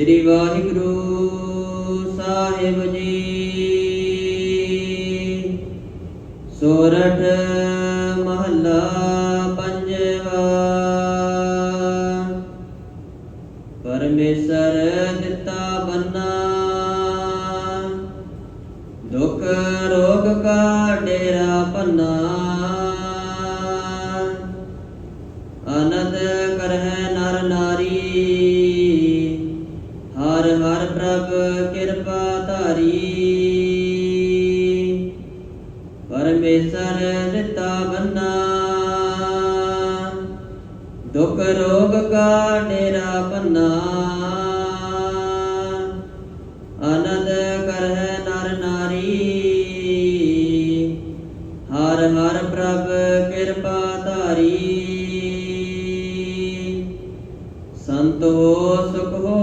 ਸ੍ਰੀ ਵਾਹਿਗੁਰੂ ਸਾਹਿਬ ਜੀ ਸੋਰਠ ਮਹੱਲਾ ਪੰਜਵਾ ਪਰਮੇਸ਼ਰ ਦਿੱਤਾ ਬੰਨਾ ਦੁੱਖ ਰੋਗ ਕਾ ਡੇਰਾ ਪੰਨਾ ਆਨੰਦ ਹਰ ਹਰ ਪ੍ਰਭ ਕਿਰਪਾ ਧਾਰੀ। ਪਰਮੇਸ਼ਰ ਦਿੱਤਾ ਬੰਨਾ ਦੁਖ ਰੋਗ ਕਾ ਡੇਰਾ ਬੰਨਾ ਆਨੰਦ ਕਰਹਿ ਨਰ ਨਾਰੀ। ਹਰ ਹਰ ਪ੍ਰਭ ਕਿਰਪਾ ਧਾਰੀ। ਸੰਤੋ ਸੁਖ ਹੋ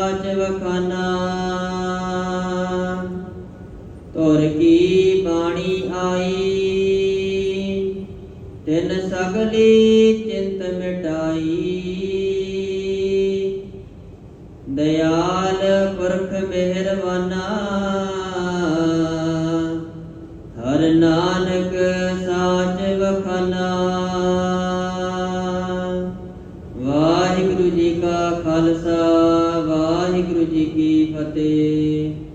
ਸਾਚ ਤੁਰ ਕੀ ਬਾਣੀ ਆਈ? ਤਿਨ ਸਗਲੀ ਚਿੰਤ ਮਿਟਾਈ। ਦਇਆਲ ਪੁਰਖ ਮਿਹਰਵਾਨਾ। ਹਰ ਨਾਨਕ ਸਾਚ ਵਖਾਨਾ। ਵਾਹਿਗੁਰੂ ਜੀ ਕੀ ਫਤਿਹ।